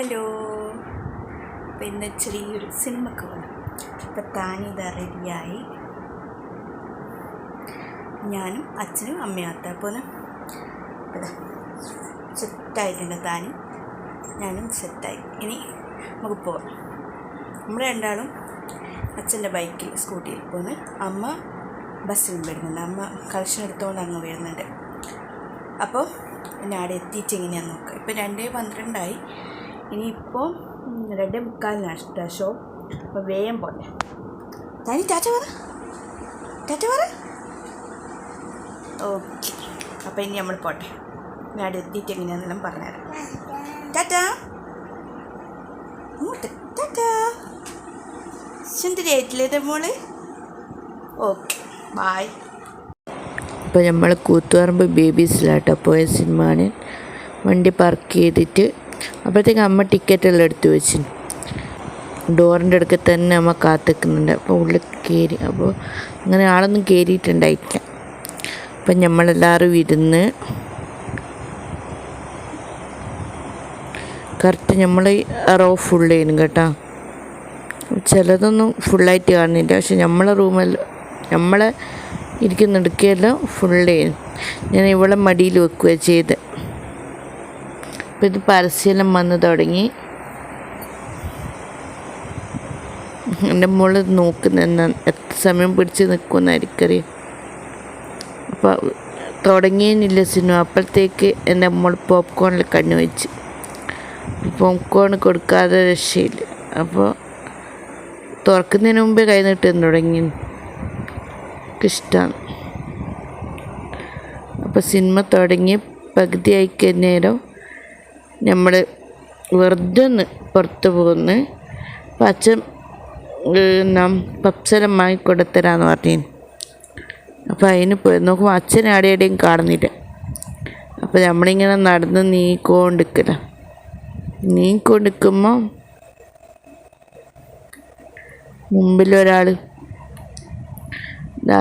Hello. അപ്പോൾ ഇന്ന് ചെറിയൊരു സിനിമക്ക് പോകണം അപ്പോൾ താനിത് റെഡിയായി. ഞാനും അച്ഛനും അമ്മയാത്ത പോലെ സെറ്റായിട്ടുണ്ട് താനി. ഞാനും സെറ്റായി. ഇനി നമുക്ക് പോവാം. നമ്മൾ രണ്ടാളും അച്ഛന്റെ ബൈക്കിൽ സ്കൂട്ടിയിൽ പോകുന്നു അമ്മ ബസ്സിൽ വരുന്നുണ്ട്. അമ്മ കളക്ഷൻ എടുത്തുകൊണ്ട് അങ്ങ് വരുന്നുണ്ട്. അപ്പോൾ പിന്നെ അവിടെ എത്തിയിട്ട് എങ്ങനെയാണെന്ന് നോക്കുക ഇപ്പോൾ രണ്ടേ പന്ത്രണ്ടായി. ഇനിയിപ്പോൾ രണ്ടേ മുക്കാലിനാണ് ഷോ അപ്പോൾ വേഗം പോട്ടെ. തനി ടാറ്റ പറ. ടാറ്റ പറ. ഓക്കെ. അപ്പോൾ ഇനി നമ്മൾ പോട്ടെ. ഞാൻ എത്തിയിട്ട് എങ്ങനെയാണെന്നെല്ലാം പറഞ്ഞുതരാം. ടാറ്റ. ഇങ്ങോട്ട് ടാറ്റ. സുന്ദരിയായിട്ടില്ലേ മോൾ? ഓക്കെ. ബായ് അപ്പോൾ നമ്മൾ കൂത്തുപറമ്പ് ബേബീസിലാട്ടോ പോയ സിനിമാനിൽ വണ്ടി പാർക്ക് ചെയ്തിട്ട് അപ്പോഴത്തേക്ക് അമ്മ ടിക്കറ്റെല്ലാം എടുത്തു വെച്ചു. ഡോറിന്റെ അടുക്ക തന്നെ അമ്മ കാത്തിക്കുന്നുണ്ട്. അപ്പോൾ ഉള്ളിൽ കയറി അപ്പോൾ അങ്ങനെ ആളൊന്നും കയറിയിട്ടുണ്ടായിട്ടില്ല. അപ്പം നമ്മളെല്ലാവരും ഇരുന്ന് കറക്റ്റ് നമ്മൾ റോ ഫുൾ ചെയ്യുന്നു കേട്ടോ. ചിലതൊന്നും ഫുള്ളായിട്ട് കാണുന്നില്ല. പക്ഷെ നമ്മളെ റൂമെല്ലാം നമ്മളെ ഇരിക്കുന്നിടക്കെല്ലാം ചെയ്യുന്നു. ഞാൻ ഇവളെ മടിയിൽ വെക്കുക ചെയ്ത് അപ്പം ഇത് പരസ്യം വന്ന് തുടങ്ങി. എന്റെ മോൾ നോക്കുന്ന എത്ര സമയം പിടിച്ച് നിൽക്കുമെന്ന് ആയിരിക്കറിയാം അപ്പോൾ തുടങ്ങിയെന്നില്ല സിനിമ. അപ്പോഴത്തേക്ക് എന്റെ മോൾ പോപ്കോണിൽ കണ്ണു വെച്ച്. പോപ്കോൺ കൊടുക്കാതെ രക്ഷയില്ല. അപ്പോൾ തുറക്കുന്നതിന് മുമ്പേ കൈ നീട്ടാൻ തുടങ്ങി. ഇഷ്ടമാണ് അപ്പോൾ സിനിമ തുടങ്ങി പകുതി ആയിക്കഴിഞ്ഞേരം നമ്മൾ വെറുതെ ഒന്ന് പുറത്ത് പോകുന്നു. പച്ച നാം പപ്സരം വാങ്ങിക്കൊടുത്തരാന്ന് പറഞ്ഞു അപ്പോൾ അതിന് പോയി. നോക്കുമ്പോൾ അച്ഛൻ ആടെ എവിടെയും കാണുന്നില്ല. അപ്പോൾ നമ്മളിങ്ങനെ നടന്ന് നീക്കൊണ്ടിരിക്കില്ല നീക്കൊണ്ടിരിക്കുമ്പോൾ മുമ്പിലൊരാൾ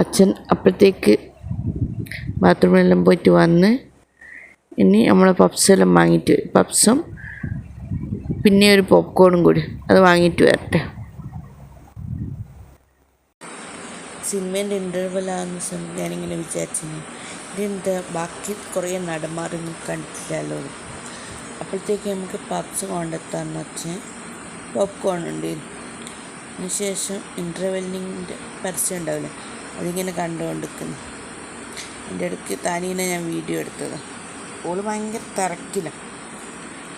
അച്ഛൻ അപ്പോഴത്തേക്ക് ബാത്റൂമിലെല്ലാം പോയിട്ട് വന്ന് ഇനി നമ്മൾ പപ്സെല്ലാം വാങ്ങിയിട്ട് പപ്സും പിന്നെ ഒരു പോപ്കോണും കൂടി അത് വാങ്ങിയിട്ട് വരട്ടെ. സിനിമേന്റെ ഇന്റർവെല്ലാന്ന് ഞാനിങ്ങനെ വിചാരിച്ചിരുന്നു. ഇതെന്താ? ബാക്കി കുറേ നടന്മാരൊന്നും കണ്ടിട്ടില്ലല്ലോ. അപ്പോഴത്തേക്ക് നമുക്ക് പപ്സ് കൊണ്ടെത്താന്ന് വെച്ചാൽ പോപ്കോൺ ഉണ്ട്. അതിനുശേഷം ഇന്റർവെല്ലിന്റെ പരസ്യം ഉണ്ടാവില്ലേ? അതിങ്ങനെ കണ്ടുകൊണ്ടിരിക്കുന്നു. എന്റെ ഇടയ്ക്ക് താനീനെ ഞാൻ വീഡിയോ എടുത്തത്. ഓൾ ഭയങ്കര തിരക്കിലാണ്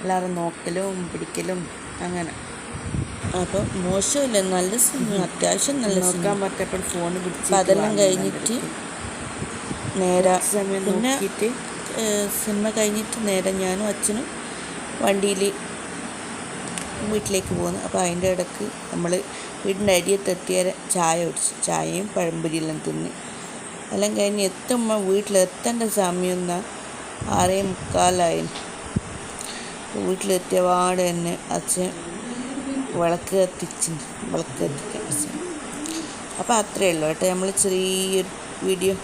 എല്ലാവരും നോക്കലും പിടിക്കലും അങ്ങനെ. അപ്പോൾ മോശമില്ല നല്ല സിനിമ അത്യാവശ്യം നല്ല നോക്കാൻ പറ്റപ്പോൾ ഫോൺ പിടിച്ച് അതെല്ലാം കഴിഞ്ഞിട്ട് നേരെ സമയം നോക്കിയിട്ട് സിനിമ കഴിഞ്ഞിട്ട് നേരെ ഞാനും അച്ഛനും വണ്ടിയിൽ വീട്ടിലേക്ക് പോകുന്നു അപ്പോൾ അതിന്റെ ഇടയ്ക്ക് നമ്മൾ വീടിന്റെ അരിയത്തെത്തിയ ചായ കുടിച്ചു. ചായയും പഴംപൊരിയെല്ലാം തിന്ന്. എല്ലാം കഴിഞ്ഞ് എത്തുമ്പോൾ വീട്ടിലെത്തേണ്ട സമയം എന്നാൽ ആറേ മുക്കാലായി. വീട്ടിലെത്തിയ പാടെ തന്നെ അച്ഛൻ വിളക്ക് കത്തിച്ച് വിളക്ക് കത്തിക്കാൻ അപ്പം അത്രയേ ഉള്ളൂ കേട്ടോ. നമ്മൾ ചെറിയൊരു വീഡിയോ